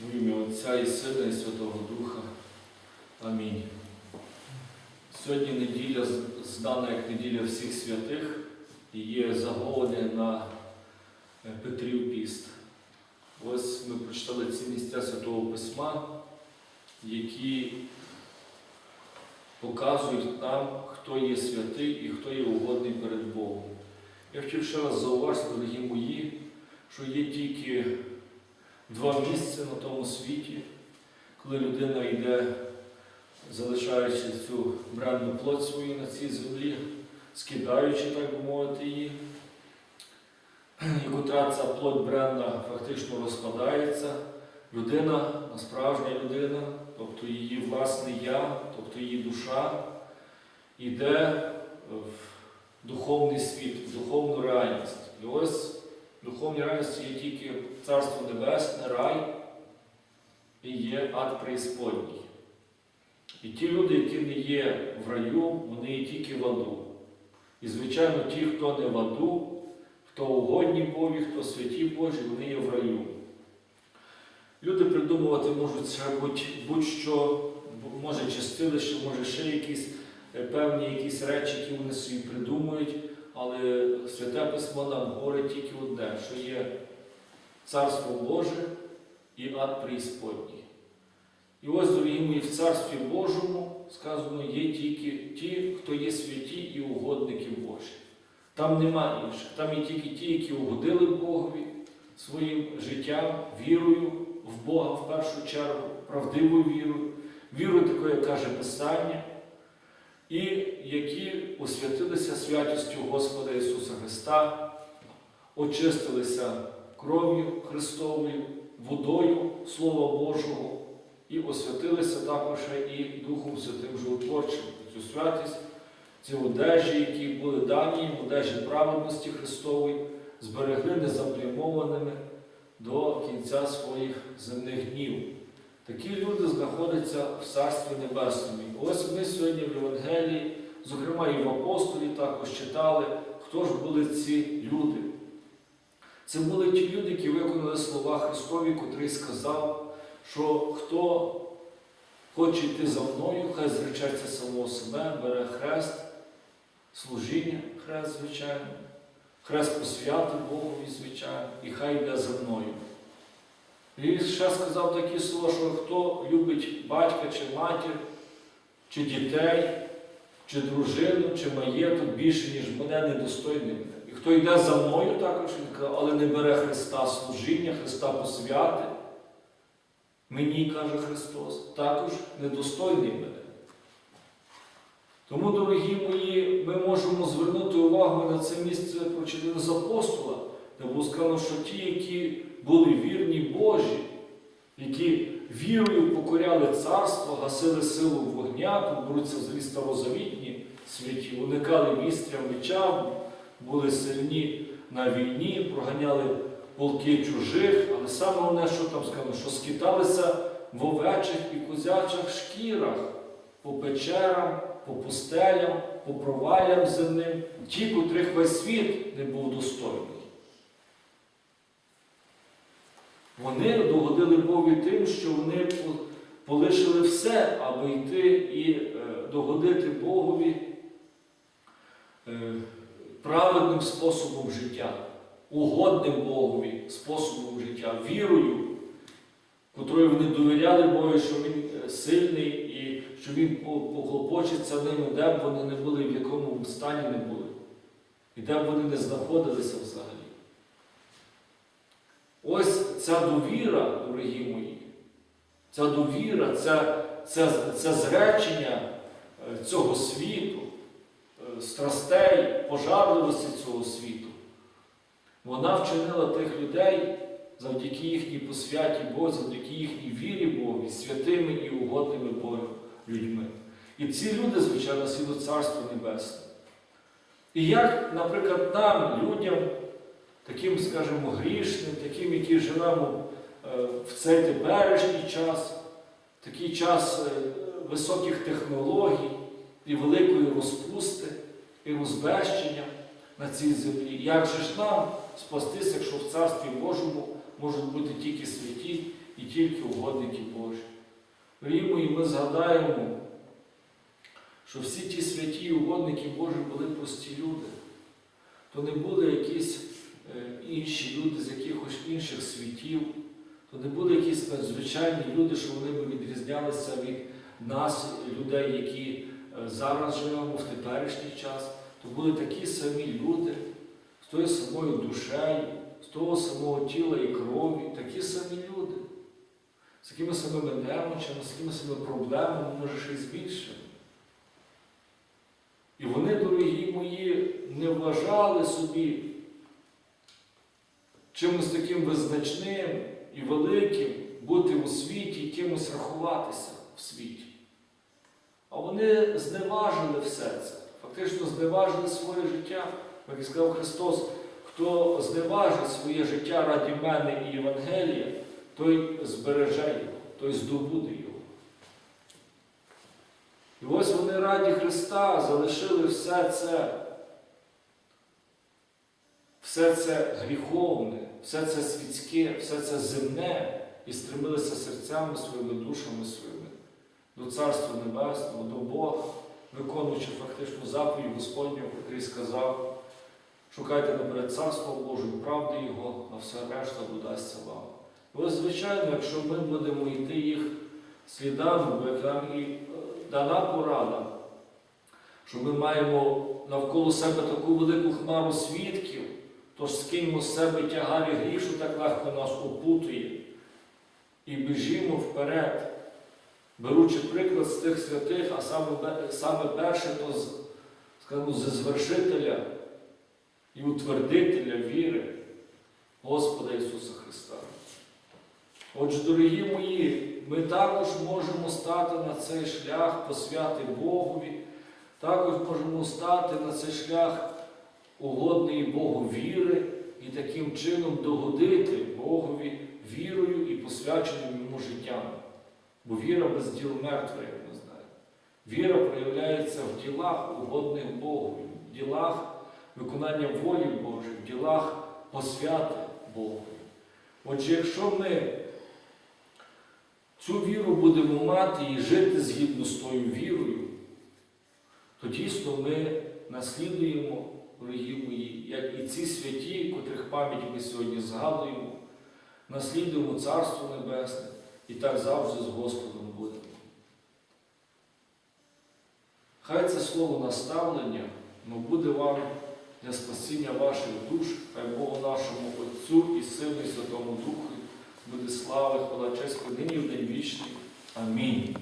В ім'я Отця і Сина і Святого Духа. Амінь. Сьогодні неділя здана як неділя всіх святих і є заголоване на е, Петрів піст. Ось ми прочитали ці місця Святого Письма, які показують нам, хто є святий і хто є угодний перед Богом. Я хотів ще раз зауважити, дорогі мої, що є тільки два місця на тому світі, коли людина йде, залишаючи цю бренну плоть свою на цій землі, скидаючи, так би мовити, її, і котра ця плоть бренна фактично розпадається, людина, справжня людина, тобто її власне я, тобто її душа, йде в духовний світ, в духовну реальність. І ось духовній реальності є тільки Царство Небесне, рай і є ад преісподній. І ті люди, які не є в раю, вони є тільки в аду. І, звичайно, ті, хто не в аду, хто угодні Богові, хто святі Божі, вони є в раю. Люди придумувати можуть будь- будь-що, може чистилище, може ще якісь е, певні якісь речі, які вони собі придумують, але Святе Письмо нам говорить тільки одне, що є Царство Боже і ад преісподній. І ось, дорогі мої, в Царстві Божому сказано є тільки ті, хто є святі і угодники Божі. Там нема інших. Там є тільки ті, які угодили Богові своїм життям, вірою в Бога в першу чергу, правдивою вірою, вірою такою, як каже Писання, і які освятилися святістю Господа Ісуса Христа, очистилися кров'ю Христовою, водою Слова Божого і освятилися також і Духом Святим Животворчим. Цю святість, ці одежі, які були дані, одежі праведності Христової, зберегли незаплямованими до кінця своїх земних днів. Такі люди знаходяться в Царстві Небесному. Ось ми сьогодні в Євангелії, зокрема і в апостолі також читали, хто ж були ці люди. Це були ті люди, які виконали слова Христові, котрий сказав, що хто хоче йти за мною, хай зречеться самого себе, бере хрест, служіння, хрест, звичайно, хрест посвяти Богові, звичайно, і хай йде за мною. І ще сказав такі слова, що хто любить батька чи матір, чи дітей, чи дружину, чи маєток більше, ніж мене, недостойний. І хто йде за мною також, він але не бере Христа служіння, Христа посвяти, мені, каже Христос, також недостойний мене. Тому, дорогі мої, ми можемо звернути увагу на це місце прочитане з апостола, де було сказано, що ті, які були вірні Божі, які вірою покоряли царство, гасили силу вогня, тут беруться взагалі старозавітні святі, уникали вістря меча, були сильні на війні, проганяли полки чужих, але саме головне, що там сказано, що скиталися в овечих і козячих шкірах по печерам, по пустелям, по провалям земним, ті, котрих весь світ не був достойний. Вони догодили Богові тим, що вони полишили все, аби йти і е, догодити Богові е, праведним способом життя, угодним Богові способом життя, вірою, котрою вони довіряли Богу, що Він е, сильний і що Він по- поклопочеться ними, де б вони не були, в якому стані не були, і де б вони не знаходилися взагалі. Ось ця довіра, дорогі мої, ця довіра, це, це, це зречення е, цього світу, е, страстей, пожарливості цього світу, вона вчинила тих людей завдяки їхній посвяті Богу, завдяки їхній вірі Богу, святими і угодними Богу людьми. І ці люди, звичайно, сидуть Царство Небесне. І як, наприклад, нам, людям, таким, скажімо, грішним, таким, які живемо е, в цей теперішній час, такий час е, високих технологій і великої розпусти і розбещення на цій землі. Як же ж нам спастися, якщо в Царстві Божому можуть бути тільки святі і тільки угодники Божі. Дорогі мої, ми згадаємо, що всі ті святі і угодники Божі були прості люди. То не були якісь інші люди з якихось інших світів, то не були якісь надзвичайні люди, що вони би відрізнялися від нас, людей, які е, зараз живемо в теперішній час. То були такі самі люди з тою самою душею, з того самого тіла і крові, такі самі люди, з такими самими немочами, з такими самими проблемами, може ще й з більшими. І вони, дорогі мої, не вважали собі чимось таким визначним і великим бути у світі і кимось рахуватися в світі. А вони зневажили все це, фактично зневажили своє життя. Як і сказав Христос, хто зневажить своє життя раді мене і Євангелія, той збереже його, той здобуде його. І ось вони раді Христа залишили все це, все це гріховне, все це світське, все це земне і стремилися серцями своїми, душами своїми до Царства Небесного, до Бога, виконуючи фактично заповідь Господню, який сказав, шукайте наперед Царство Боже, правди Його, а все решта додасться вам. Ось, звичайно, якщо ми будемо йти їх слідами, бо як нам і е, дана порада, що ми маємо навколо себе таку велику хмару свідків, тож скиньмо з себе тягарі гріх, що так легко нас опутує, і біжімо вперед, беручи приклад з тих святих, а саме, саме перше, то з, скажімо, зі звершителя і утвердителя віри Господа Ісуса Христа. Отже, дорогі мої, ми також можемо стати на цей шлях посвяти Богові, також можемо стати на цей шлях угодної Богу віри і таким чином догодити Богові вірою і посвяченим йому життям. Бо віра без діл мертва, як ми знаємо. Віра проявляється в ділах, угодних Богу, в ділах виконання волі Божої, в ділах посвяти Богу. Отже, якщо ми цю віру будемо мати і жити згідно з тою вірою, то дійсно ми наслідуємо, дорогі мої, як і ці святі, котрих пам'ять ми сьогодні згадуємо, наслідуємо Царство Небесне і так завжди з Господом будемо. Хай це слово наставлення ну, буде вам для спасіння ваших душ, хай Богу нашому Отцю і Сину і Святому Духу буде слава, хвала, честь, нині в день вічний. Амінь.